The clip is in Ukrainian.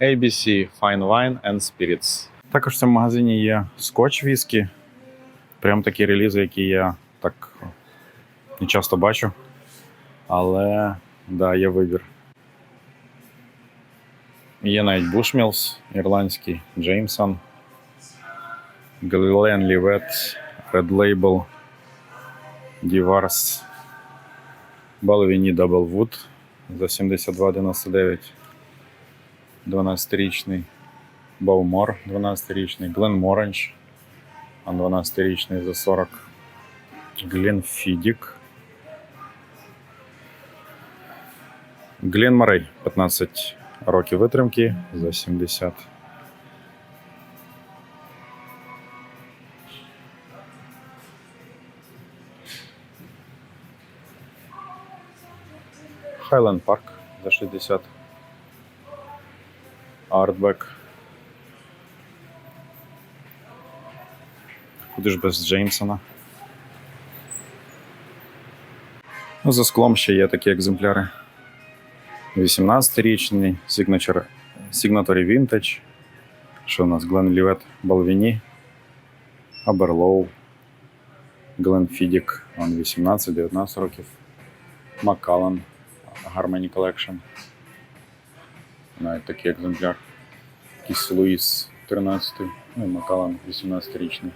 ABC Fine Wine and Spirits. Також в цьому магазині є скотч віскі. Прям такі релізи, які я так не часто бачу. Але да, є вибір. Є навіть Bushmills, ірландський, Джеймсон, Jameson, Glenlivet, Red Label, Divars, Balvenie Double Wood за 72,99. 12-річний. Баумор 12-річний. Гленморанж 12-річний за 40. Гленфідік. Гленморей 15 років витримки за 70. Хайленд Парк за 60. Артбек. Куди ж без Джеймсона? Ну, за склом ще є такі екземпляри. 18-річний Signature, Signatory Vintage. Що у нас? Glenlivet Balvenie, Aberlow, Glenfiddich, он 18-19 років. Macallan, Harmony Collection. Навіть такий екземпляр. Якийсь Луїс 13, ну і Макалан 18-річний.